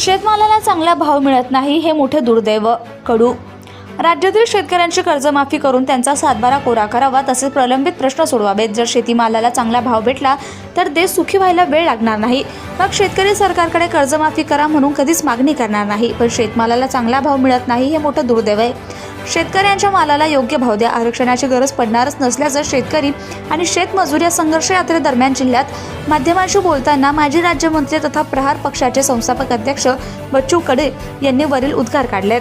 शेतमालाला चांगला भाव मिळत नाही हे मोठे दुर्दैव. कडू राज्यातील शेतकऱ्यांची कर्जमाफी करून त्यांचा सातबारा कोरा करावा तसेच प्रलंबित प्रश्न सोडवावेत. जर शेतीमालाला चांगला भाव भेटला तर देश सुखी व्हायला वेळ लागणार नाही. मग शेतकरी सरकारकडे कर्जमाफी करा म्हणून कधीच मागणी करणार नाही. पण शेतमालाला चांगला भाव मिळत नाही हे मोठं दुर्दैव आहे. शेतकऱ्यांच्या मालाला योग्य भाव द्या. आरक्षणाची गरज पडणारच नसल्याचं शेतकरी आणि शेतमजूर या संघर्ष यात्रेदरम्यान जिल्ह्यात माध्यमांशी बोलताना माजी राज्यमंत्री तथा प्रहार पक्षाचे संस्थापक अध्यक्ष बच्चू कडे यांनी वरील उद्गार काढलेत.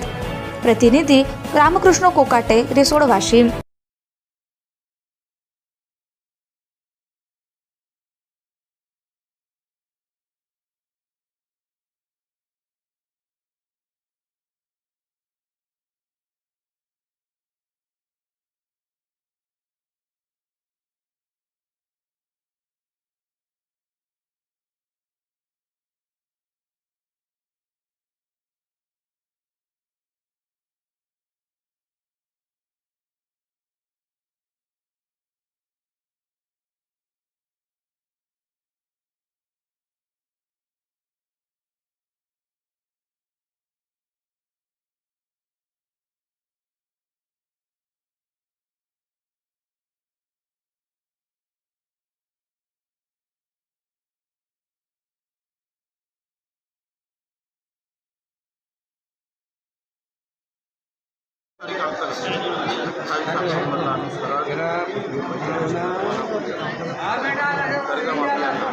प्रतिनिधी रामकृष्ण कोकाटे रिसोड वाशिम. सगळ्यांचे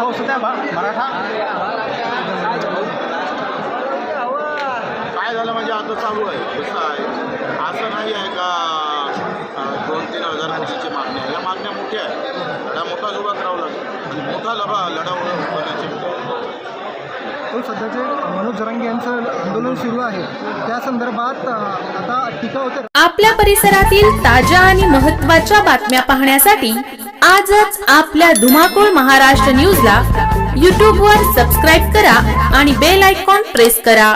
हो सध्या मराठा. काय झालं म्हणजे आता चालू आहे? कसं आहे? असं नाही आहे का दोन तीन हजार कोटीची मागणी आहे? या मागण्या मोठ्या आहेत. लढा मोठाच उभा करावा लागेल. आणि मोठा लढा लढा होण्याची. हो सध्याचे मनोज जरांगे यांचं आंदोलन सुरू आहे. त्या संदर्भात आता टीका होते. आपल्या परिसरातील ताज्या आणि महत्त्वाच्या बातम्या पाहण्यासाठी आजच आपल्या धुमाकूळ महाराष्ट्र न्यूजला यूट्यूबवर सबस्क्राईब करा आणि बेल आयकॉन प्रेस करा.